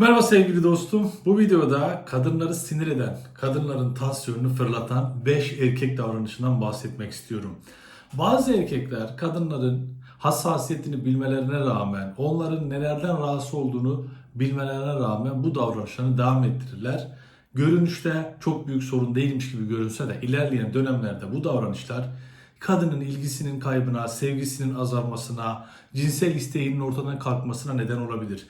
Merhaba sevgili dostum. Bu videoda kadınları sinir eden, kadınların tansiyonunu fırlatan 5 erkek davranışından bahsetmek istiyorum. Bazı erkekler kadınların hassasiyetini bilmelerine rağmen, onların nelerden rahatsız olduğunu bilmelerine rağmen bu davranışlarını devam ettirirler. Görünüşte çok büyük sorun değilmiş gibi görünse de ilerleyen dönemlerde bu davranışlar kadının ilgisinin kaybına, sevgisinin azalmasına, cinsel isteğinin ortadan kalkmasına neden olabilir.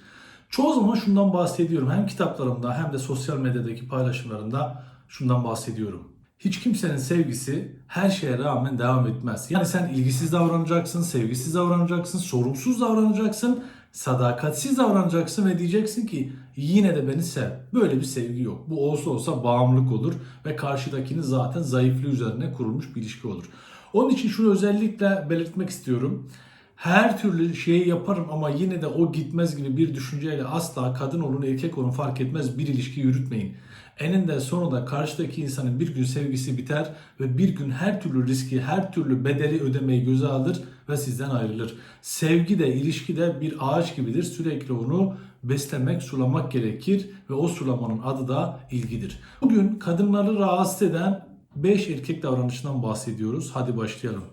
Çoğu zaman şundan bahsediyorum. Hem kitaplarımda hem de sosyal medyadaki paylaşımlarımda şundan bahsediyorum. Hiç kimsenin sevgisi her şeye rağmen devam etmez. Yani sen ilgisiz davranacaksın, sevgisiz davranacaksın, sorumsuz davranacaksın, sadakatsiz davranacaksın ve diyeceksin ki yine de beni sev. Böyle bir sevgi yok. Bu olsa olsa bağımlılık olur ve karşıdakinin zaten zayıflığı üzerine kurulmuş bir ilişki olur. Onun için şunu özellikle belirtmek istiyorum her türlü şeyi yaparım ama yine de o gitmez gibi bir düşünceyle asla kadın olun erkek olun fark etmez bir ilişki yürütmeyin. Eninde sonunda karşıdaki insanın bir gün sevgisi biter ve bir gün her türlü riski, her türlü bedeli ödemeyi göze alır ve sizden ayrılır. Sevgi de ilişki de bir ağaç gibidir. Sürekli onu beslemek, sulamak gerekir ve o sulamanın adı da ilgidir. Bugün kadınları rahatsız eden 5 erkek davranışından bahsediyoruz. Hadi başlayalım.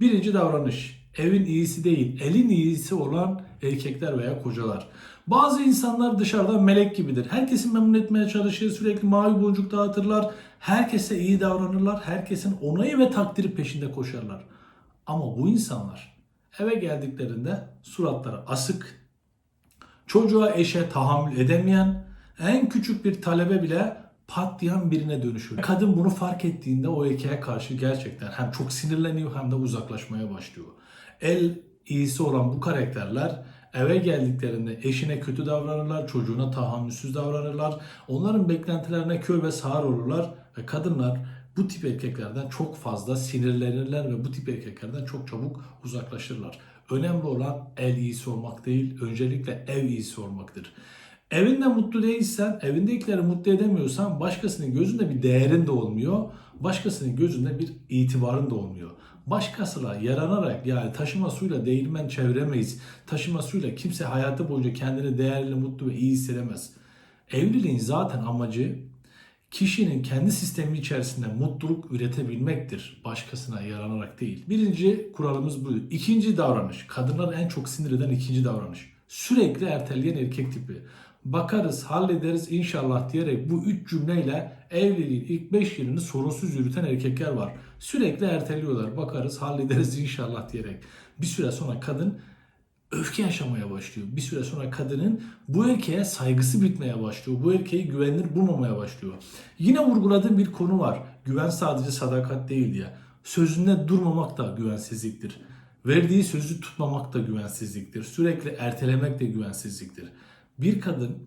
Birinci davranış evin iyisi değil, elin iyisi olan erkekler veya kocalar. Bazı insanlar dışarıdan melek gibidir. Herkesi memnun etmeye çalışır, sürekli mavi boncuk dağıtırlar. Herkese iyi davranırlar, herkesin onayı ve takdiri peşinde koşarlar. Ama bu insanlar eve geldiklerinde suratları asık, çocuğa eşe tahammül edemeyen, en küçük bir talebe bile patlayan birine dönüşür. Kadın bunu fark ettiğinde o erkeğe karşı gerçekten hem çok sinirleniyor hem de uzaklaşmaya başlıyor. El iyisi olan bu karakterler eve geldiklerinde eşine kötü davranırlar, çocuğuna tahammülsüz davranırlar. Onların beklentilerine kör ve sağır olurlar ve kadınlar bu tip erkeklerden çok fazla sinirlenirler ve bu tip erkeklerden çok çabuk uzaklaşırlar. Önemli olan el iyisi olmak değil, öncelikle ev iyisi olmaktır. Evinde mutlu değilsen, evindekileri mutlu edemiyorsan başkasının gözünde bir değerin de olmuyor. Başkasının gözünde bir itibarın da olmuyor. Başkasıyla yaranarak yani taşıma suyla değirmen çeviremeyiz. Taşıma suyla kimse hayatı boyunca kendini değerli, mutlu ve iyi hissedemez. Evliliğin zaten amacı kişinin kendi sistemi içerisinde mutluluk üretebilmektir. Başkasına yaranarak değil. Birinci kuralımız bu. İkinci davranış. Kadınlar en çok sinir eden ikinci davranış. Sürekli erteleyen erkek tipi bakarız, hallederiz inşallah diyerek bu üç cümleyle evliliğin ilk 5 yılını sorunsuz yürüten erkekler var. Sürekli erteliyorlar. Bakarız, hallederiz inşallah diyerek. Bir süre sonra kadın öfke yaşamaya başlıyor. Bir süre sonra kadının bu erkeğe saygısı bitmeye başlıyor. Bu erkeği güvenilir bulmamaya başlıyor. Yine vurguladığım bir konu var. Güven sadece sadakat değil diye. Sözünde durmamak da güvensizliktir. Verdiği sözü tutmamak da güvensizliktir. Sürekli ertelemek de güvensizliktir bir kadın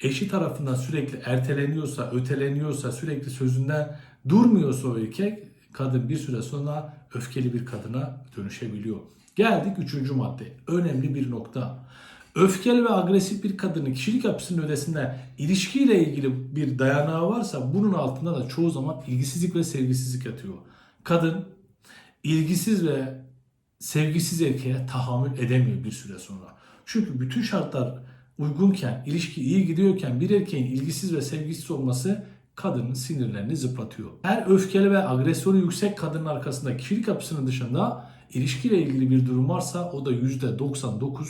eşi tarafından sürekli erteleniyorsa, öteleniyorsa, sürekli sözünden durmuyorsa o erkek, kadın bir süre sonra öfkeli bir kadına dönüşebiliyor. Geldik üçüncü madde. Önemli bir nokta. Öfkeli ve agresif bir kadının kişilik yapısının ötesinde ilişkiyle ilgili bir dayanağı varsa bunun altında da çoğu zaman ilgisizlik ve sevgisizlik yatıyor. Kadın ilgisiz ve sevgisiz erkeğe tahammül edemiyor bir süre sonra. Çünkü bütün şartlar uygunken, ilişki iyi gidiyorken bir erkeğin ilgisiz ve sevgisiz olması kadının sinirlerini zıplatıyor. Her öfkeli ve agresyonu yüksek kadının arkasında kişilik yapısının dışında ilişkiyle ilgili bir durum varsa o da %99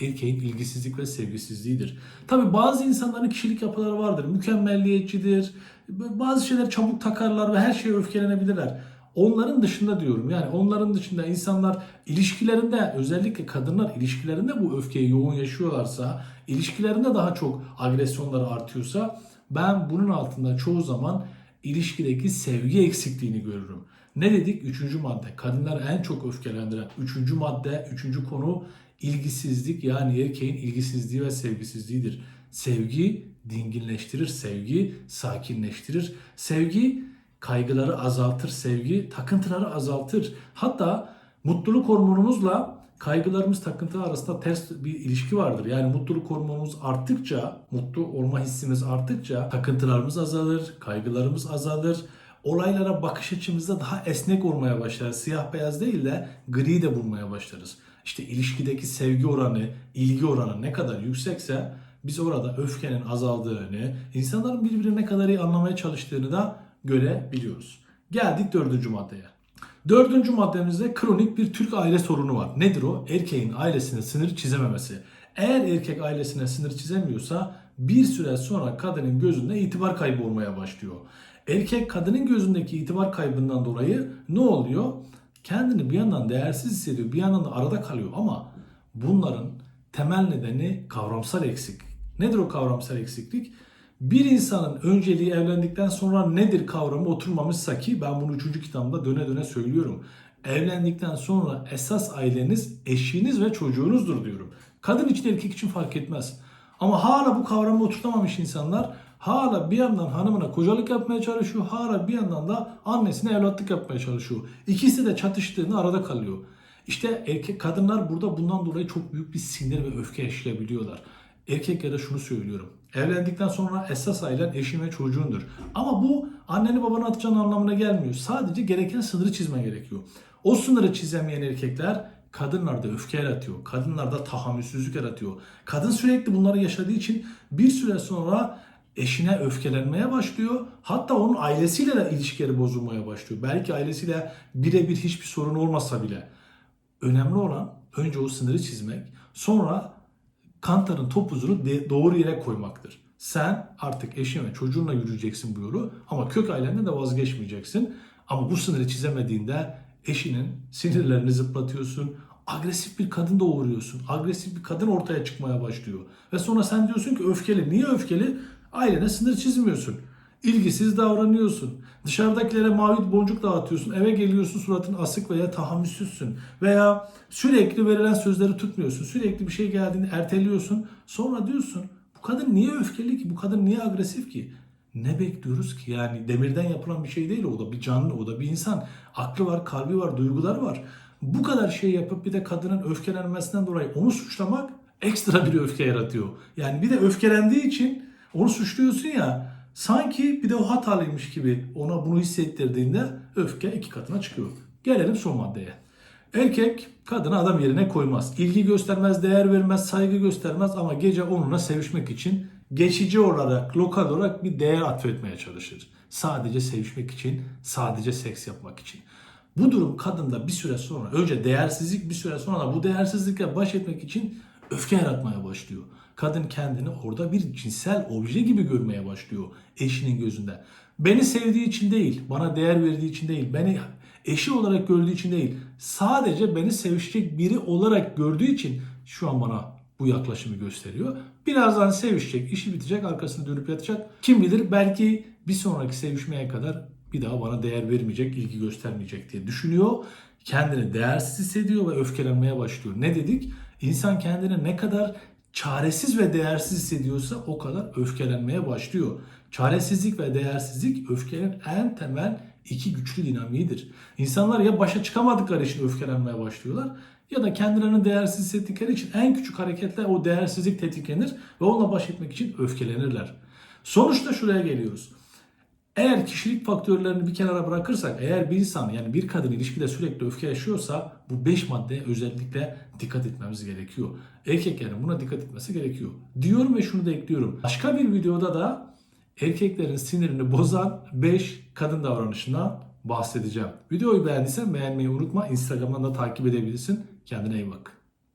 erkeğin ilgisizlik ve sevgisizliğidir. Tabi bazı insanların kişilik yapıları vardır. Mükemmelliyetçidir. Bazı şeyler çabuk takarlar ve her şeye öfkelenebilirler. Onların dışında diyorum yani onların dışında insanlar ilişkilerinde özellikle kadınlar ilişkilerinde bu öfkeyi yoğun yaşıyorlarsa, ilişkilerinde daha çok agresyonları artıyorsa ben bunun altında çoğu zaman ilişkideki sevgi eksikliğini görürüm. Ne dedik? Üçüncü madde. Kadınlar en çok öfkelendiren. Üçüncü madde, üçüncü konu ilgisizlik yani erkeğin ilgisizliği ve sevgisizliğidir. Sevgi dinginleştirir, sevgi sakinleştirir. Sevgi kaygıları azaltır sevgi, takıntıları azaltır. Hatta mutluluk hormonumuzla kaygılarımız takıntı arasında ters bir ilişki vardır. Yani mutluluk hormonumuz arttıkça, mutlu olma hissimiz arttıkça takıntılarımız azalır, kaygılarımız azalır. Olaylara bakış açımızda daha esnek olmaya başlar. Siyah beyaz değil de gri de bulmaya başlarız. İşte ilişkideki sevgi oranı, ilgi oranı ne kadar yüksekse biz orada öfkenin azaldığını, insanların birbirini ne kadar iyi anlamaya çalıştığını da görebiliyoruz. Geldik dördüncü maddeye. Dördüncü maddemizde kronik bir Türk aile sorunu var. Nedir o? Erkeğin ailesine sınır çizememesi. Eğer erkek ailesine sınır çizemiyorsa bir süre sonra kadının gözünde itibar kaybı olmaya başlıyor. Erkek kadının gözündeki itibar kaybından dolayı ne oluyor? Kendini bir yandan değersiz hissediyor, bir yandan da arada kalıyor ama bunların temel nedeni kavramsal eksiklik. Nedir o kavramsal eksiklik? Bir insanın önceliği evlendikten sonra nedir kavramı oturmamışsa ki ben bunu üçüncü kitabımda döne döne söylüyorum. Evlendikten sonra esas aileniz eşiniz ve çocuğunuzdur diyorum. Kadın için erkek için fark etmez. Ama hala bu kavramı oturtamamış insanlar hala bir yandan hanımına kocalık yapmaya çalışıyor, hala bir yandan da annesine evlatlık yapmaya çalışıyor. İkisi de çatıştığında arada kalıyor. İşte erkek kadınlar burada bundan dolayı çok büyük bir sinir ve öfke yaşayabiliyorlar. Erkeklere şunu söylüyorum. Evlendikten sonra esas ailen eşin ve çocuğundur. Ama bu anneni babanı atacağın anlamına gelmiyor. Sadece gereken sınırı çizme gerekiyor. O sınırı çizemeyen erkekler kadınlarda öfke yaratıyor. Kadınlarda tahammülsüzlük yaratıyor. Kadın sürekli bunları yaşadığı için bir süre sonra eşine öfkelenmeye başlıyor. Hatta onun ailesiyle de ilişkileri bozulmaya başlıyor. Belki ailesiyle birebir hiçbir sorun olmasa bile. Önemli olan önce o sınırı çizmek. Sonra kantarın topuzunu doğru yere koymaktır. Sen artık eşin ve çocuğunla yürüyeceksin bu yolu ama kök ailenden de vazgeçmeyeceksin. Ama bu sınırı çizemediğinde eşinin sinirlerini zıplatıyorsun. Agresif bir kadın doğuruyorsun. Agresif bir kadın ortaya çıkmaya başlıyor. Ve sonra sen diyorsun ki öfkeli. Niye öfkeli? Ailene sınır çizmiyorsun. İlgisiz davranıyorsun. Dışarıdakilere mavi boncuk dağıtıyorsun. Eve geliyorsun suratın asık veya tahammülsüzsün. Veya sürekli verilen sözleri tutmuyorsun. Sürekli bir şey geldiğinde erteliyorsun. Sonra diyorsun bu kadın niye öfkeli ki? Bu kadın niye agresif ki? Ne bekliyoruz ki? Yani demirden yapılan bir şey değil o da bir canlı, o da bir insan. Aklı var, kalbi var, duyguları var. Bu kadar şey yapıp bir de kadının öfkelenmesinden dolayı onu suçlamak ekstra bir öfke yaratıyor. Yani bir de öfkelendiği için onu suçluyorsun ya sanki bir de o hatalıymış gibi ona bunu hissettirdiğinde öfke iki katına çıkıyor. Gelelim son maddeye. Erkek kadını adam yerine koymaz. İlgi göstermez, değer vermez, saygı göstermez ama gece onunla sevişmek için geçici olarak, lokal olarak bir değer atfetmeye çalışır. Sadece sevişmek için, sadece seks yapmak için. Bu durum kadında bir süre sonra, önce değersizlik bir süre sonra da bu değersizlikle baş etmek için öfke yaratmaya başlıyor. Kadın kendini orada bir cinsel obje gibi görmeye başlıyor eşinin gözünde. Beni sevdiği için değil, bana değer verdiği için değil, beni eşi olarak gördüğü için değil, sadece beni sevişecek biri olarak gördüğü için şu an bana bu yaklaşımı gösteriyor. Birazdan sevişecek, işi bitecek, arkasını dönüp yatacak. Kim bilir belki bir sonraki sevişmeye kadar bir daha bana değer vermeyecek, ilgi göstermeyecek diye düşünüyor. Kendini değersiz hissediyor ve öfkelenmeye başlıyor. Ne dedik? İnsan kendini ne kadar çaresiz ve değersiz hissediyorsa o kadar öfkelenmeye başlıyor. Çaresizlik ve değersizlik öfkenin en temel iki güçlü dinamiğidir. İnsanlar ya başa çıkamadıkları için öfkelenmeye başlıyorlar ya da kendilerini değersiz hissettikleri için en küçük hareketle o değersizlik tetiklenir ve onunla baş etmek için öfkelenirler. Sonuçta şuraya geliyoruz. Eğer kişilik faktörlerini bir kenara bırakırsak, eğer bir insan yani bir kadın ilişkide sürekli öfke yaşıyorsa bu 5 maddeye özellikle dikkat etmemiz gerekiyor. Erkeklerin buna dikkat etmesi gerekiyor. Diyorum ve şunu da ekliyorum. Başka bir videoda da erkeklerin sinirini bozan 5 kadın davranışından bahsedeceğim. Videoyu beğendiysen beğenmeyi unutma. Instagram'dan da takip edebilirsin. Kendine iyi bak.